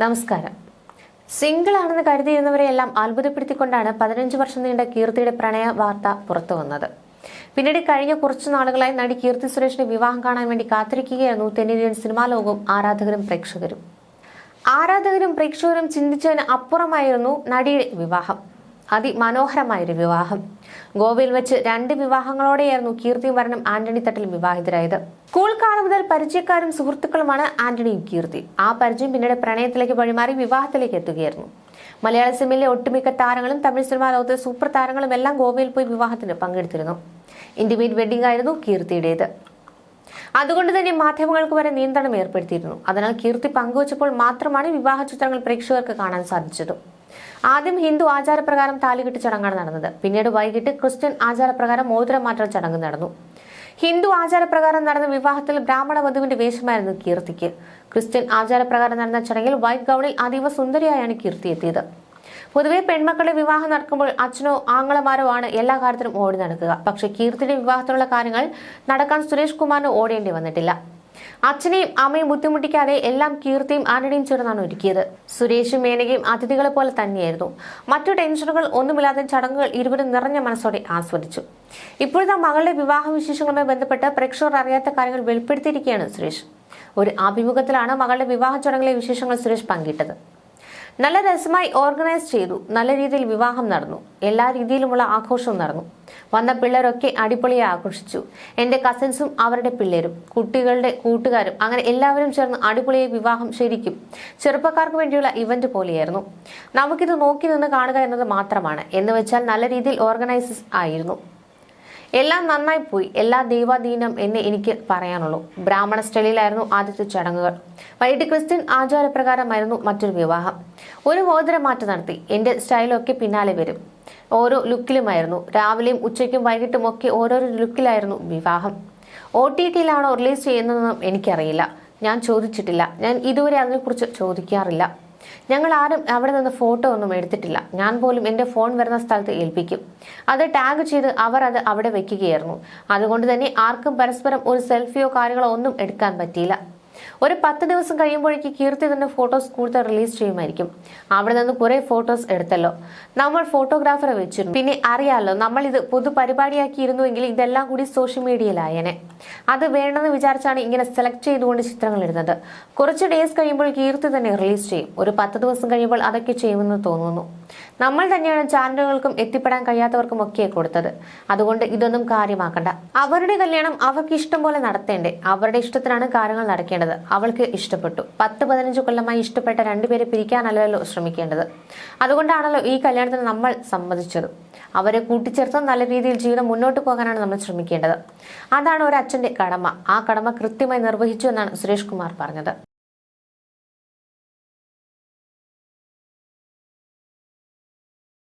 നമസ്കാരം. സിംഗിൾ ആണെന്ന് കരുതിയിരുന്നവരെയെല്ലാം അത്ഭുതപ്പെടുത്തിക്കൊണ്ടാണ് പതിനഞ്ച് വർഷം നീണ്ട കീർത്തിയുടെ പ്രണയ വാർത്ത പുറത്തു വന്നത്. പിന്നീട് കഴിഞ്ഞ കുറച്ചു നാളുകളായി നടി കീർത്തി സുരേഷിന്റെ വിവാഹം കാണാൻ വേണ്ടി കാത്തിരിക്കുകയായിരുന്നു തെന്നിന്ത്യൻ സിനിമാ ലോകവും ആരാധകരും പ്രേക്ഷകരും. ആരാധകരും പ്രേക്ഷകരും ചിന്തിച്ചതിന് അപ്പുറമായിരുന്നു നടിയുടെ വിവാഹം. അതിമനോഹരമായൊരു വിവാഹം. ഗോവയിൽ വെച്ച് രണ്ട് വിവാഹങ്ങളോടെയായിരുന്നു കീർത്തി വരണം ആന്റണി തട്ടിൽ വിവാഹിതരായത്. സ്കൂൾ കാലം മുതൽ പരിചയക്കാരും സുഹൃത്തുക്കളുമാണ് ആന്റണിയും കീർത്തി. ആ പരിചയം പിന്നീട് പ്രണയത്തിലേക്ക് വഴിമാറി വിവാഹത്തിലേക്ക് എത്തുകയായിരുന്നു. മലയാള സിനിമയിലെ ഒട്ടുമിക്ക താരങ്ങളും തമിഴ് സിനിമാ ലോകത്തെ സൂപ്പർ താരങ്ങളും എല്ലാം ഗോവയിൽ പോയി വിവാഹത്തിന് പങ്കെടുത്തിരുന്നു. ഇന്റിമേറ്റ് വെഡിംഗ് ആയിരുന്നു കീർത്തിയുടേത്. അതുകൊണ്ട് തന്നെ മാധ്യമങ്ങൾക്ക് വരെ നിയന്ത്രണം ഏർപ്പെടുത്തിയിരുന്നു. അതിനാൽ കീർത്തി പങ്കുവച്ചപ്പോൾ മാത്രമാണ് വിവാഹ ചിത്രങ്ങൾ പ്രേക്ഷകർക്ക് കാണാൻ സാധിച്ചത്. ആദ്യം ഹിന്ദു ആചാരപ്രകാരം താലികെട്ട് ചടങ്ങാണ് നടന്നത്. പിന്നീട് വൈകിട്ട് ക്രിസ്ത്യൻ ആചാരപ്രകാരം മോതിരം മാറ്റൽ ചടങ്ങ് നടന്നു. ഹിന്ദു ആചാരപ്രകാരം നടന്ന വിവാഹത്തിൽ ബ്രാഹ്മണ വധുവിന്റെ വേഷമായിരുന്നു കീർത്തിക്ക്. ക്രിസ്ത്യൻ ആചാരപ്രകാരം നടന്ന ചടങ്ങിൽ വൈറ്റ് ഗൗണിൽ അതീവ സുന്ദരിയായാണ് കീർത്തി എത്തിയത്. പൊതുവെ പെൺമക്കളുടെ വിവാഹം നടക്കുമ്പോൾ അച്ഛനോ ആങ്ങളമാരോ ആണ് എല്ലാ കാര്യത്തിലും ഓടി നടക്കുക. പക്ഷേ കീർത്തിയുടെ വിവാഹത്തിലുള്ള കാര്യങ്ങൾ നടക്കാൻ സുരേഷ് കുമാറിന് ഓടേണ്ടി വന്നിട്ടില്ല. അച്ഛനെയും അമ്മയും ബുദ്ധിമുട്ടിക്കാതെ എല്ലാം കീർത്തിയും ആന്റണിയും ചേർന്നാണ് ഒരുക്കിയത്. സുരേഷും മേനകയും അതിഥികളെ പോലെ തന്നെയായിരുന്നു. മറ്റു ടെൻഷനുകൾ ഒന്നുമില്ലാതെ ചടങ്ങുകൾ ഇരുവരും നിറഞ്ഞ മനസ്സോടെ ആസ്വദിച്ചു. ഇപ്പോഴത്തെ മകളുടെ വിവാഹ വിശേഷങ്ങളുമായി ബന്ധപ്പെട്ട് പ്രേക്ഷകർ അറിയാത്ത കാര്യങ്ങൾ വെളിപ്പെടുത്തിയിരിക്കുകയാണ് സുരേഷ്. ഒരു അഭിമുഖത്തിലാണ് മകളുടെ വിവാഹ ചടങ്ങിലെ വിശേഷങ്ങൾ സുരേഷ് പങ്കിട്ടത്. നല്ല രസമായി ഓർഗനൈസ് ചെയ്തു. നല്ല രീതിയിൽ വിവാഹം നടന്നു. എല്ലാ രീതിയിലുമുള്ള ആഘോഷവും നടന്നു. വന്ന പിള്ളേരൊക്കെ അടിപൊളിയായി ആഘോഷിച്ചു. എന്റെ കസിൻസും അവരുടെ പിള്ളേരും കുട്ടികളുടെ കൂട്ടുകാരും അങ്ങനെ എല്ലാവരും ചേർന്ന് അടിപൊളിയായി വിവാഹം ശരിക്കും. ചെറുപ്പക്കാർക്ക് വേണ്ടിയുള്ള ഇവന്റ് പോലെയായിരുന്നു. നമുക്കിത് നോക്കി നിന്ന് കാണുക എന്നത് മാത്രമാണ്. എന്ന് വെച്ചാൽ നല്ല രീതിയിൽ ഓർഗനൈസസ് ആയിരുന്നു. എല്ലാം നന്നായി പോയി. എല്ലാ ദൈവാധീനം എന്നെ എനിക്ക് പറയാനുള്ളൂ. ബ്രാഹ്മണ സ്റ്റൈലിലായിരുന്നു ആദ്യത്തെ ചടങ്ങുകൾ. വൈകിട്ട് ക്രിസ്ത്യൻ ആചാരപ്രകാരമായിരുന്നു മറ്റൊരു വിവാഹം. ഒരു മോതിരമാറ്റം നടത്തി. എന്റെ സ്റ്റൈലൊക്കെ പിന്നാലെ വരും. ഓരോ ലുക്കിലുമായിരുന്നു. രാവിലെയും ഉച്ചയ്ക്കും വൈകിട്ടും ഒക്കെ ഓരോരോ ലുക്കിലായിരുന്നു വിവാഹം. ഒ ടി ടിയിലാണോ റിലീസ് ചെയ്യുന്നതെന്നും എനിക്കറിയില്ല. ഞാൻ ചോദിച്ചിട്ടില്ല. ഞാൻ ഇതുവരെ അതിനെക്കുറിച്ച് ചോദിക്കാറില്ല. ഞങ്ങൾ ആരും അവിടെ നിന്ന് ഫോട്ടോ ഒന്നും എടുത്തിട്ടില്ല. ഞാൻ പോലും എന്റെ ഫോൺ വരുന്ന സ്ഥലത്ത് ഏൽപ്പിക്കും. അത് ടാഗ് ചെയ്ത് അവർ അത് അവിടെ വെക്കുകയായിരുന്നു. അതുകൊണ്ട് തന്നെ ആർക്കും പരസ്പരം ഒരു സെൽഫിയോ കാര്യങ്ങളോ ഒന്നും എടുക്കാൻ പറ്റിയില്ല. ഒരു പത്ത് ദിവസം കഴിയുമ്പോഴേക്ക് കീർത്തി തന്നെ ഫോട്ടോസ് കൂടുതൽ റിലീസ് ചെയ്യുമായിരിക്കും. അവിടെ നിന്ന് കുറെ ഫോട്ടോസ് എടുത്തല്ലോ. നമ്മൾ ഫോട്ടോഗ്രാഫറെ വെച്ചിരുന്നു. പിന്നെ അറിയാലോ നമ്മൾ ഇത് പൊതു പരിപാടിയാക്കിയിരുന്നുവെങ്കിൽ ഇതെല്ലാം കൂടി സോഷ്യൽ മീഡിയയിലായേനെ അത് വേണമെന്ന് വിചാരിച്ചാണ് ഇങ്ങനെ സെലക്ട് ചെയ്തുകൊണ്ട് ചിത്രങ്ങൾ ഇടുന്നത്. കുറച്ച് ഡേയ്സ് കഴിയുമ്പോൾ കീർത്തി തന്നെ റിലീസ് ചെയ്യും. ഒരു പത്ത് ദിവസം കഴിയുമ്പോൾ അതൊക്കെ ചെയ്യുമെന്ന് തോന്നുന്നു. നമ്മൾ തന്നെയാണ് ചാനലുകൾക്കും എത്തിപ്പെടാൻ കഴിയാത്തവർക്കും ഒക്കെ കൊടുത്തത്. അതുകൊണ്ട് ഇതൊന്നും കാര്യമാക്കണ്ട. അവരുടെ കല്യാണം അവർക്ക് ഇഷ്ടം പോലെ നടത്തേണ്ടേ. അവരുടെ ഇഷ്ടത്തിനാണ് കാര്യങ്ങൾ നടക്കേണ്ടത്. അവൾക്ക് ഇഷ്ടപ്പെട്ടു. പത്ത് പതിനഞ്ച് കൊല്ലമായി ഇഷ്ടപ്പെട്ട രണ്ടുപേരെ പിരിക്കാനല്ലല്ലോ ശ്രമിക്കേണ്ടത്. അതുകൊണ്ടാണല്ലോ ഈ കല്യാണത്തിന് നമ്മൾ സമ്മതിച്ചത്. അവരെ കൂട്ടിച്ചേർത്ത് നല്ല രീതിയിൽ ജീവിതം മുന്നോട്ട് പോകാനാണ് നമ്മൾ ശ്രമിക്കേണ്ടത്. അതാണ് ഒരു അച്ഛന്റെ കടമ. ആ കടമ കൃത്യമായി നിർവഹിച്ചു എന്നാണ് സുരേഷ് കുമാർ പറഞ്ഞത്.